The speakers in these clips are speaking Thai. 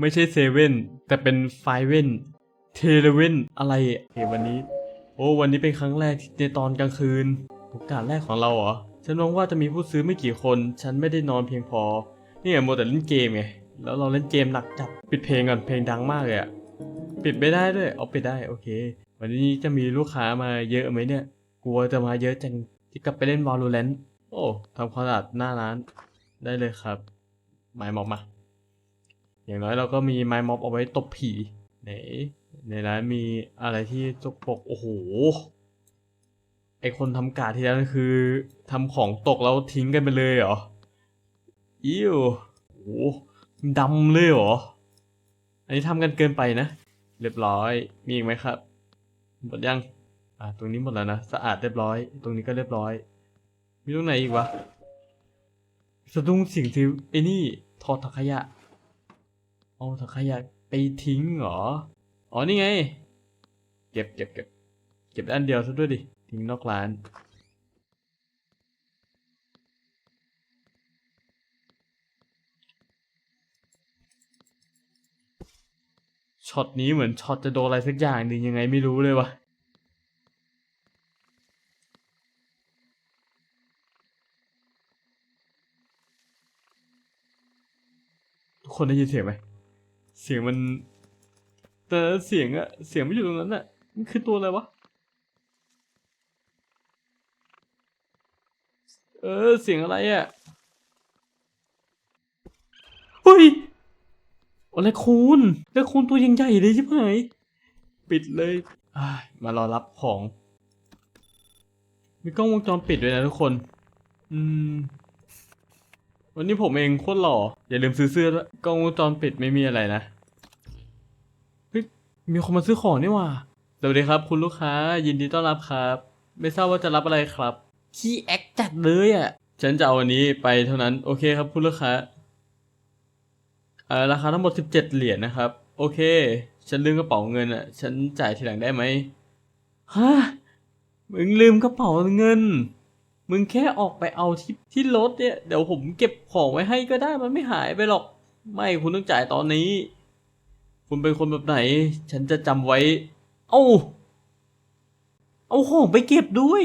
ไม่ใช่เซเว่นแต่เป็นไฟเว่นเทเลเว่นอะไรอะเฮ้วันนี้ โอ้วันนี้เป็นครั้งแรกในตอนกลางคืนโอกาสแรกของเราเหรอฉันหวังว่าจะมีผู้ซื้อไม่กี่คน ฉันไม่ได้นอนเพียงพอนี่ไงโมแต่เล่นเกมไงแล้วเราเล่นเกมหนักจัดปิดเพลงก่อนเพลงดังมากเลยอะปิดไม่ได้ด้วยเอาปิดได้โอเค วันนี้จะมีลูกค้ามาเยอะไหมเนี่ย กลัวจะมาเยอะจังจะกลับไปเล่น Valorant โอ้ทำความสะอาดหน้าร้านได้เลยครับไม้ม็อบมา อย่างน้อยเราก็มีไม้ม็อบเอาไว้ตบผีไหนในร้านมีอะไรที่จกปกโอ้โหไอคนทำกาดที่แล้วนั่นคือทำของตกแล้วทิ้งกันไปเลยเหรออิ้วโอ้ดำเลยเหรอ อันนี้ทำกันเกินไปนะ เรียบร้อย มีอีกไหมครับ หมดยัง อ่าตรงนี้หมดแล้วนะ สะอาดเรียบร้อย ตรงนี้ก็เรียบร้อย มีตรงไหนอีกวะ สะดุ้งสิ่งที่ไอ้นี่ถอดถังขยะ เอาถังขยะไปทิ้งเหรอ อ๋อนี่ไง เก็บเก็บเก็บเก็บด้านเดียวซะด้วยดิ ทิ้งนอกร้านช็อตนี้เหมือนช็อตจะโดนอะไรสักอย่างหนึ่งยังไงไม่รู้เลยวะทุกคนได้ยินเสียงไหม เสียงมัน แต่เสียงอะเสียงไม่อยู่ตรงนั้นอะมันคือตัวอะไรวะ เออเสียงอะไรอะเฮ้ยอะไรคูณแล้วคูณตัวยังใหญ่เลยใช่ไหมปิดเลยมารอรับของ มีกล้องวงจรปิดด้วยนะทุกคน อืม วันนี้ผมเองโคตรหล่อ อย่าลืมซื้อเสื้อด้วกล้องวงจรปิดไม่มีอะไรนะ มีคนมาซื้อของนี่หว่าสวัสดีครับ คุณลูกค้ายินดีต้อนรับครับ ไม่ทราบว่าจะรับอะไรครับขี้แอคจัดเลยอะ ฉันจะเอาอันนี้ไปเท่านั้นโอเคครับคุณลูกค้าเอ่อราคาทั้งหมด 17 เหรียญนะครับ โอเค ฉันลืมกระเป๋าเงินอะ ฉันจ่ายทีหลังได้ไหมฮะมึงลืมกระเป๋าเงิน มึงแค่ออกไปเอาที่ที่รถเนี่ย เดี๋ยวผมเก็บของไว้ให้ก็ได้มันไม่หายไปหรอก ไม่คุณต้องจ่ายตอนนี้ คุณเป็นคนแบบไหน ฉันจะจำไว้ เอ้า เอาของไปเก็บด้วย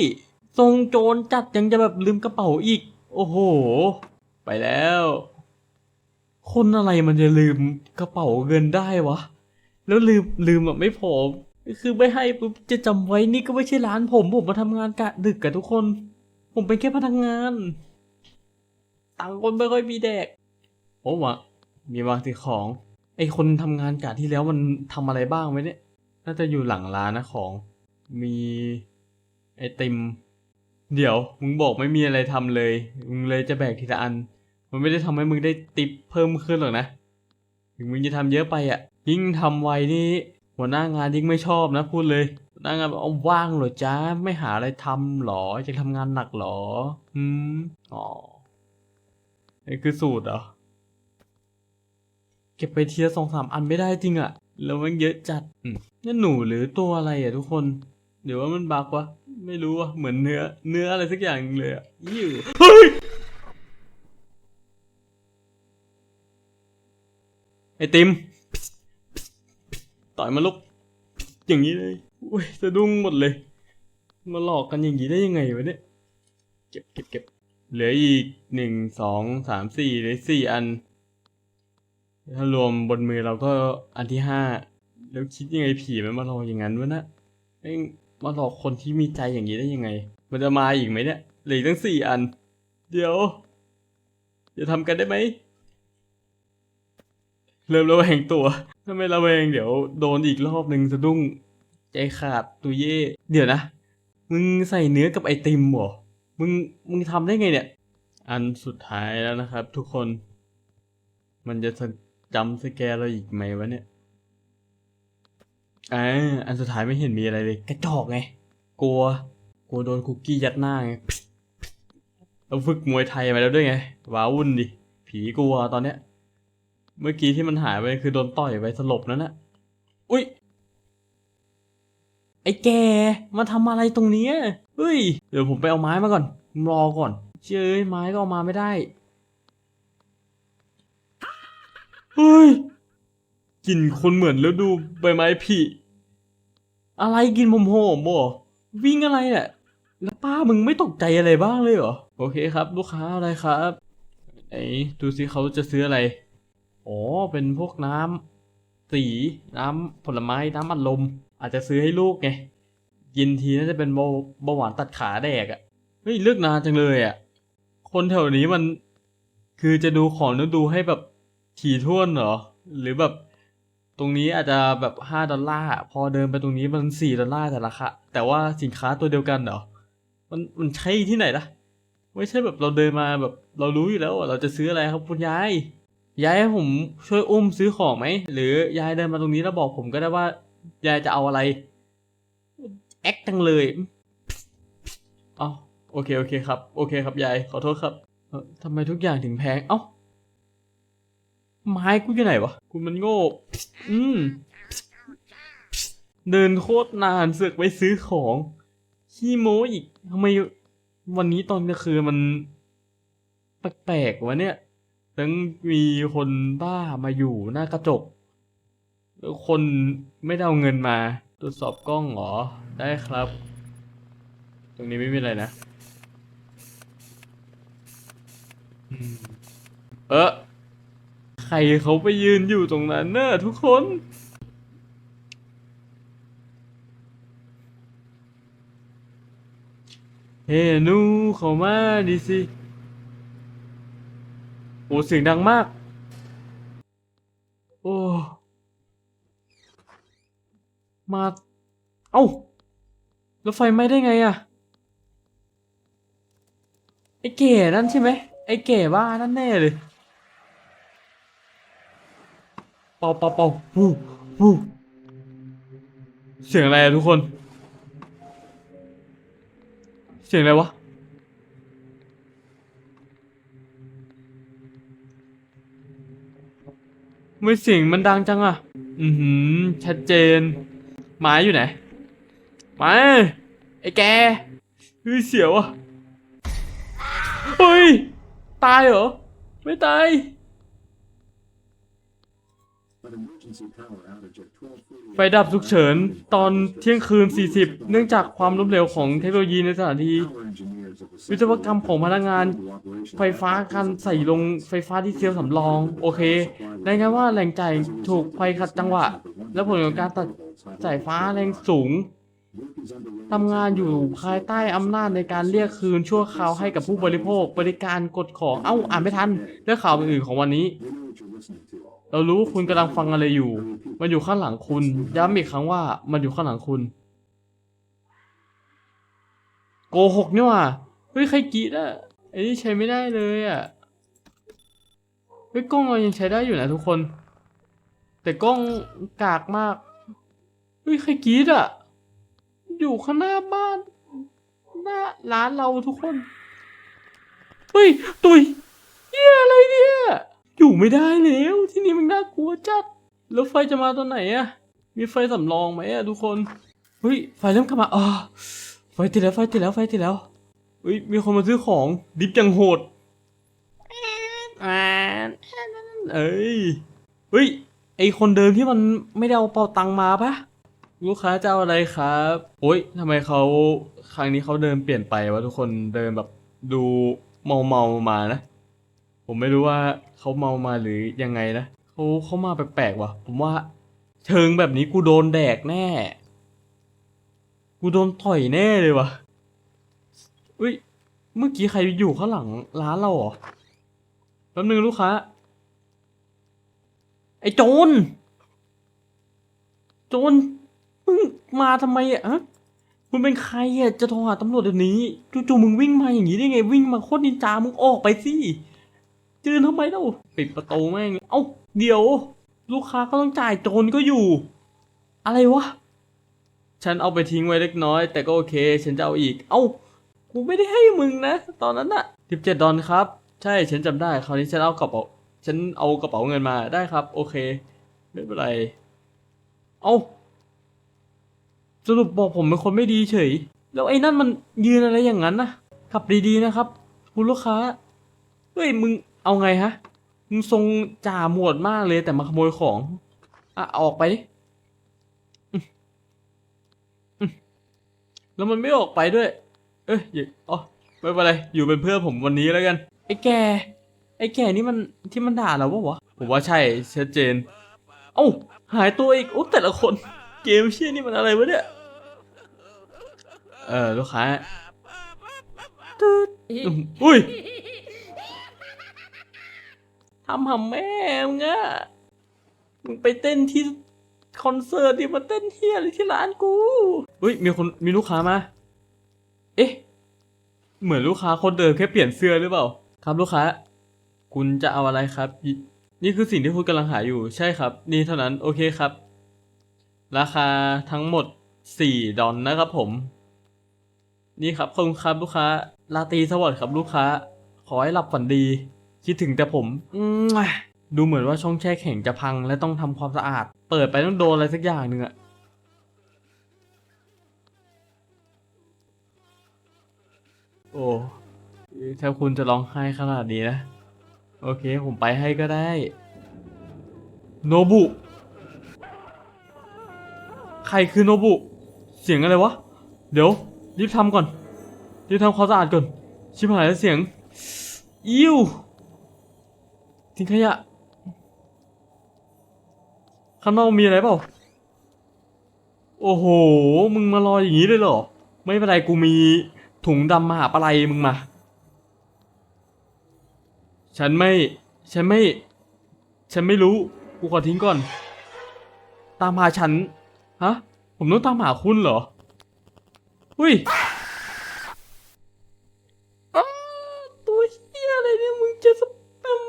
ทรงโจรจัดยังจะแบบลืมกระเป๋าอีก โอ้โห ไปแล้ว คนอะไรมันจะลืมกระเป๋าเงินได้วะ แล้วลืมลืมแบบไม่พอคือไม่ให้ปุ๊บจะจำไว้นี่ก็ไม่ใช่ร้านผม ผมมาทำงานกะดึกกับทุกคน ผมเป็นแค่พนักงานตังคนไม่ค่อยมีแดกโอ้วะมีบางสิ่งของ ไอคนทำงานกะที่แล้วมันทำอะไรบ้างไหมเนี่ย น่าจะอยู่หลังร้านนะของ มีไอติม เดี๋ยวมึงบอกไม่มีอะไรทำเลย มึงเลยจะแบกทีละอัน มันไม่ได้ทำให้มึงได้ติปเพิ่มขึ้นหรอกนะ ถึงมึงจะทำเยอะไปอะ ยิ่งทำไวนี่หัวหน้างานยิ่งไม่ชอบนะพูดเลยหัวหน้างานบอกเอาว่างเหรอจ้าไม่หาอะไรทำหรอจะทำงานหนักหรอ อืม อ๋อนี่คือสูตรเหรอ เก็บไปเทียสองสามอันไม่ได้จริงอะแล้วมันเยอะจัดอืมนี่หนูหรือตัวอะไรอะทุกคน เดี๋ยวว่ามันบักวะไม่รู้อะเหมือนเนื้อ เนื้ออะไรสักอย่างเลยอะยิ่วเฮ้ยไอติม ต่อยมาลุก อย่างนี้เลยอุ้ยสะดุ้งหมดเลย มาหลอกกันอย่างนี้ได้ยังไงวะเนี่ย เก็บเก็บเก็บเหลืออีกหนึ่งสองสามสี่เหลือสี่อัน ถ้ารวมบนมือเราก็อันที่ห้าแล้วคิดยังไงผีมันมาหลอกอย่างนั้นวะนะแม่มาหลอกคนที่มีใจอย่างนี้ได้ยังไง มันจะมาอีกไหมเนี่ยเหลือตั้งสี่อัน เดี๋ยวจะทำกันได้ไหมเริ่มระแวงตัวถ้าไม่ระแวงเดี๋ยวโดนอีกรอบหนึ่งสะดุ้งใจขาดตุยเย่เดี๋ยวนะมึงใส่เนื้อกับไอติมหรอมึงมึงทำได้ไงเนี่ย อันสุดท้ายแล้วนะครับทุกคน มันจะ จำสแกร์เราอีกไหมวะเนี่ยอ่าอันสุดท้ายไม่เห็นมีอะไรเลย กระจอกไง กลัว กลัวโดนคุกกี้ยัดหน้าไงเราฝึกมวยไทยมาแล้วด้วยไง ว้าวุ่นดิ ผีกลัวตอนเนี้ย เมื่อกี้ที่มันหายไปคือโดนต่อยไปสลบนั่นนะอุ้ย ไอ้แก มาทำอะไรตรงเนี้ยเฮ้ย เดี๋ยวผมไปเอาไม้มาก่อนรอก่อนเจ้ยไม้ก็เอามาไม่ได้ เฮ้ยกลิ่นคนเหมือนแล้วดูใบไม้ผลิอะไรกินผมโหมบ่วิ่งอะไรเนี่ยแล้วป้ามึงไม่ตกใจอะไรบ้างเลยเหรอ โอเคครับ ลูกค้าอะไรครับไหนดูสิเขาจะซื้ออะไรอ๋อเป็นพวกน้ำสีน้ำผลไม้น้ำอัดลม อาจจะซื้อให้ลูกไงกินทีน่าจะเป็นเบาเบาหวานตัดขาแดกอะ่ะเฮ้ยเลือกนานจังเลยอะ่ะ คนแถวนี้มันคือจะดูของต้องดูให้แบบ ถี่ถ้วนเหรอ หรือแบบตรงนี้อาจจะแบบห้าดอลลาร์พอเดินไปตรงนี้มันสี่ดอลลาร์แต่ราคาแต่ว่าสินค้าตัวเดียวกันเหรอ มันมันใช่ที่ไหนล่ะ ไม่ใช่แบบเราเดินมาแบบเรารู้อยู่แล้วว่าเราจะซื้ออะไรครับคุณยายยายให้ผมช่วยอุ้มซื้อของไหมหรือยายเดินมาตรงนี้แล้วบอกผมก็ได้ว่ายายจะเอาอะไรแอคจังเลยเอ้าโอเคโอเคครับ โอเคครับยายขอโทษครับทำไมทุกอย่างถึงแพงเอ้า ไม้กูอยู่ไหนวะกูมันโง่อืมเดินโคตรนานเสือกไปซื้อของขี้โม้อีกทำไมวันนี้ตอนกลางคืนมันแปลกๆวะเนี่ยทั้งมีคนบ้ามาอยู่หน้ากระจกแล้วคนไม่ได้เอาเงินมาตรวจสอบกล้องเหรอ ได้ครับ ตรงนี้ไม่มีอะไรนะอืมเออ ใครเขาไปยืนอยู่ตรงนั้นเนอะทุกคน เฮ้หนูเขามาดิสิโอ้เสียงดังมาก โอ้ มา เอ้า แล้วไฟไหม้ได้ไงอะไอ้เก๋นั่นใช่ไหมไอ้เก๋บ้านั่นแน่เลย เป่าเป่าเป่าฮู้ฮู้เสียงอะไรอะทุกคน เสียงอะไรวะ ไม่เสียงมันดังจังอะอือหือ ชัดเจน หมาอยู่ไหนหมาไอ้แกเฮ้ยเสียวอะเฮ้ย ตายเหรอ ไม่ตาย ไฟดับฉุกเฉินตอนเที่ยงคืน 40 เนื่องจากความล้มเหลวของเทคโนโลยีในสถานที่วิศวกรรมของพนักงาน ไฟฟ้าการใส่ลงไฟฟ้าที่เซลล์สำรอง โอเครายงานว่าแหล่งจ่ายถูกไฟขัดจังหวะ และผลของการตัดสายฟ้าแรงสูงทำงานอยู่ภายใต้อำนาจในการเรียกคืนชั่วคราวให้กับผู้บริโภค บริการกดของเอ้าอ่านไม่ทันเรื่องข่าวอื่นๆของวันนี้ เรารู้ว่าคุณกำลังฟังอะไรอยู่ มันอยู่ข้างหลังคุณ ย้ำอีกครั้งว่า มันอยู่ข้างหลังคุณ โกหกนี่หว่าเฮ้ยใครกรีดอะไอ้นี่ใช้ไม่ได้เลยอะเฮ้ยกล้องเรายังใช้ได้อยู่นะทุกคน แต่กล้องกากมากเฮ้ยใครกรีดอะ อยู่ข้างหน้าบ้านหน้าร้านเราทุกคนเฮ้ยตุยเฮียอะไรเนี่ย อยู่ไม่ได้แล้ว ที่นี่มันน่ากลัวจัด แล้วไฟจะมาตอนไหนอะมีไฟสำรองไหมอะทุกคนเฮ้ยไฟเริ่มกลับมาอ่าไฟติดแล้วไฟติดแล้วไฟติดแล้วเฮ้ยมีคนมาซื้อของดิฟจังโหดอ่านเอ้ยเฮ้ยไอคนเดิมที่มันไม่ได้เอาเป๋าตังค์มาปะลูกค้าจะเอาอะไรครับโอ้ยทำไมเขาครั้งนี้เขาเดินเปลี่ยนไปวะทุกคนเดินแบบดูเมาเมาๆมานะ ผมไม่รู้ว่าเขาเมามาหรือยังไงนะเขาเขามาแปลกๆว่ะ ผมว่าเชิงแบบนี้กูโดนแดกแน่ กูโดนต่อยแน่เลยว่ะอุ้ย เมื่อกี้ใครอยู่ข้างหลังร้านเราเหรอแป๊บนึงลูกค้า ไอ้โจรโจรมึงมาทำไมอะฮะมึงเป็นใครอะจะโทรหาตำรวจเดี๋ยวนี้จู่ๆมึงวิ่งมาอย่างนี้ได้ไง วิ่งมาโคตรนินจามึงออกไปสิ จืนทำไมเล่าปิดประตูแม่ง เอ้า เดี๋ยว ลูกค้าก็ต้องจ่ายโจรก็อยู่ อะไรวะ ฉันเอาไปทิ้งไว้เล็กน้อย แต่ก็โอเค ฉันจะเอาอีก เอ้า กูไม่ได้ให้มึงนะ ตอนนั้นอะสิบเจ็ดดอลครับ ใช่ ฉันจำได้ คราวนี้ฉันเอากระเป๋า ฉันเอากระเป๋าเงินมา ได้ครับ โอเค ไม่เป็นไร เอ้า สรุปบอกผมเป็นคนไม่ดีเฉย แล้วไอ้นั่นมันยืนอะไรอย่างนั้นนะขับดีๆนะครับ คุณลูกค้า เฮ้ยมึง เอาไงฮะมึงทรงจ่าหมวดมากเลยแต่มาขโมยของอะเอาออกไปดิอืมอืมแล้วมันไม่ออกไปด้วย เอ้ยอย่าอ๋อไม่เป็นไร อยู่เป็นเพื่อนผมวันนี้แล้วกัน ไอ้แก ไอ้แกนี่มันที่มันด่าเราปะวะ ผมว่าใช่ชัดเจน เอ้าหายตัวอีก โอ้แต่ละคน เกมเชี่ยนี่มันอะไรวะเนี่ย เออลูกค้าตืดอืมอุ้ย ทำหำแม่มึงอะมึงไปเต้นที่คอนเสิร์ตดิมาเต้นเที่ยอะไรที่ร้านกูอุ้ยมีคนมีลูกค้ามา เอ๊ะ เหมือนลูกค้าคนเดิมแค่เปลี่ยนเสื้อหรือเปล่า ครับลูกค้า คุณจะเอาอะไรครับ นี่คือสิ่งที่คุณกำลังหาอยู่ใช่ครับ นี่เท่านั้นโอเคครับ ราคาทั้งหมดสี่ดอลนะครับผม นี่ครับคุณครับลูกค้าลาตีสวัสดิ์ครับลูกค้า ขอให้หลับฝันดี คิดถึงแต่ผมอืมดูเหมือนว่าช่องแช่แข็งจะพังและต้องทำความสะอาด เปิดไปต้องโดนอะไรสักอย่างหนึ่งอะโอ้ถ้าคุณจะร้องไห้ขนาดนี้นะ โอเค ผมไปให้ก็ได้ โนบุ ใครคือโนบุ เสียงอะไรวะ เดี๋ยว รีบทำก่อน รีบทำความสะอาดก่อน ชิบหายแล้วเสียง อิ้ว ทิ้งขยะ ข้างนอกมีอะไรเปล่า โอ้โห มึงมารออย่างนี้เลยเหรอ ไม่เป็นไรกูมีถุงดำมหาปะไรมึงมา ฉันไม่ ฉันไม่ ฉันไม่รู้ กูขอทิ้งก่อน ตามหาฉัน ฮะ ผมต้องตามหาคุณเหรอ อุ้ยอ้าตัวเฮียอะไรเนี่ย มึงจะสแปม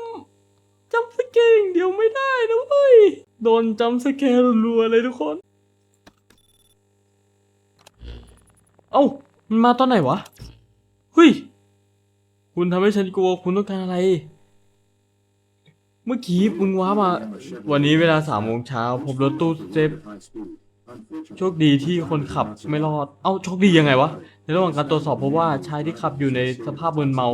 จำสเกลอย่างเดียวไม่ได้นะเว้ย โดนจำสเกลรัวๆเลยทุกคน เอ้า มันมาตอนไหนวะเฮ้ย คุณทำให้ฉันกลัว คุณต้องการอะไร เมื่อกี้มึงว้ามา วันนี้เวลาสามโมงเช้าผมรถตู้เซฟโชคดีที่คนขับไม่รอด เอ้า โชคดียังไงวะ ในระหว่างการตรวจสอบพบว่าชายที่ขับอยู่ในสภาพมึนเมา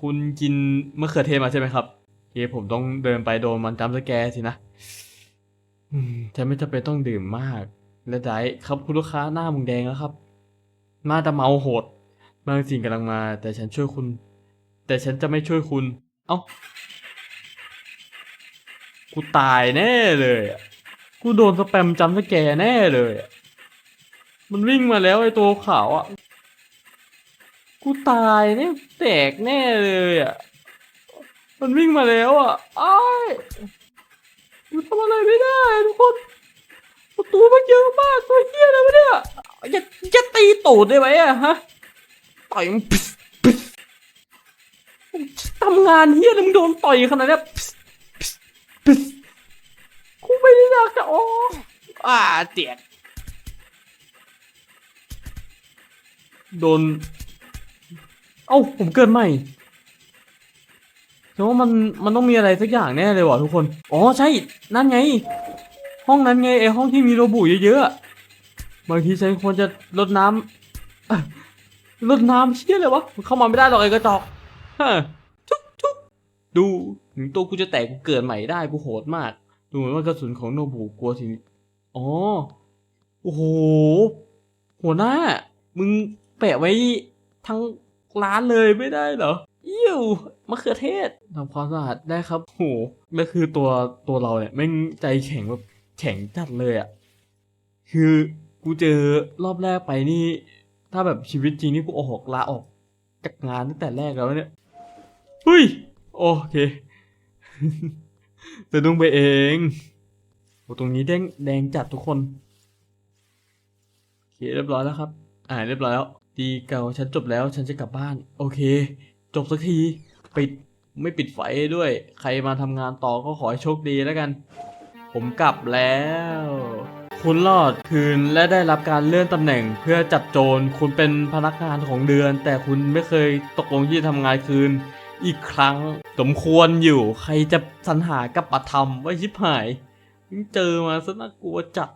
คุณกินมะเขือเทศมาใช่ไหมครับเคผมต้องเดินไปโดนมันจำสแกสินะฉันไม่จำเป็นต้องดื่มมาก และได้ครับคุณลูกค้าหน้ามึงแดงแล้วครับน่าจะเมาโหดบางสิ่งกำลังมา แต่ฉันช่วยคุณ แต่ฉันจะไม่ช่วยคุณ เอ้ากูตายแน่เลยกูโดนสแปมจำสแกแน่เลยมันวิ่งมาแล้วไอ้ตัวขาวอะ กูตายแน่แตกแน่เลยอะ มันวิ่งมาแล้วอะอ้ายกูทำอะไรไม่ได้ทุกคนประตูมันเยอะมากตัวเฮียอะไรวะเนี่ยจะจะตีตูดได้ไหมอะฮะต่อยมันปิ๊สปิ๊สทำงานเฮียแล้วมึงโดนต่อยขนาดนี้กูไม่ได้อยากจะอออ่าเจ็บโดน เอ้าผมเกิดใหม่แต่ว่ามันมันต้องมีอะไรสักอย่างแน่เลยว่ะทุกคน อ๋อใช่ นั่นไง ห้องนั้นไงไอห้องที่มีโรบุเยอะๆ บางทีฉันควรจะลดน้ำลดน้ำเชี่ยเลยวะเข้ามาไม่ได้หรอกไอกระจอกฮะทุกทุกดูถึงตัวกูจะแตกกูเกิดใหม่ได้กูโหดมาก ดูเหมือนว่ากระสุนของโนบุกลัวทีนี้อ๋อ โอ้โห หัวหน้า มึงแปะไว้ทั้ง ร้านเลยไม่ได้เหรออิ่วมะเขือเทศทำความสะอาดได้ครับโหแล้วคือตัวตัวเราเนี่ยแม่งใจแข็งแบบแข็งจัดเลยอะ่ะ คือกูเจอรอบแรกไปนี่ ถ้าแบบชีวิตจริงนี่กูออกลาออกจากงานตั้งแต่แรกแล้วเนี่ยเฮ้ยโอเคจะดุ้งไปเองโอ้ตรงนี้แดงแดงจัดทุกคนโอเคเรียบร้อยแล้วครับ อ่าเรียบร้อยแล้ว ดีเก่าฉันจบแล้วฉันจะกลับบ้าน โอเค จบสักทีปิดไม่ปิดไฟด้วย ใครมาทำงานต่อก็ขอให้โชคดีแล้วกัน ผมกลับแล้ว คุณรอดคืนและได้รับการเลื่อนตำแหน่งเพื่อจับโจรคุณเป็นพนักงานของเดือน แต่คุณไม่เคยตกลงที่จะทำงานคืน อีกครั้งสมควรอยู่ ใครจะสรรหากับปะทำไว้ชิบหายเจอมาซะน่ากลัวจัด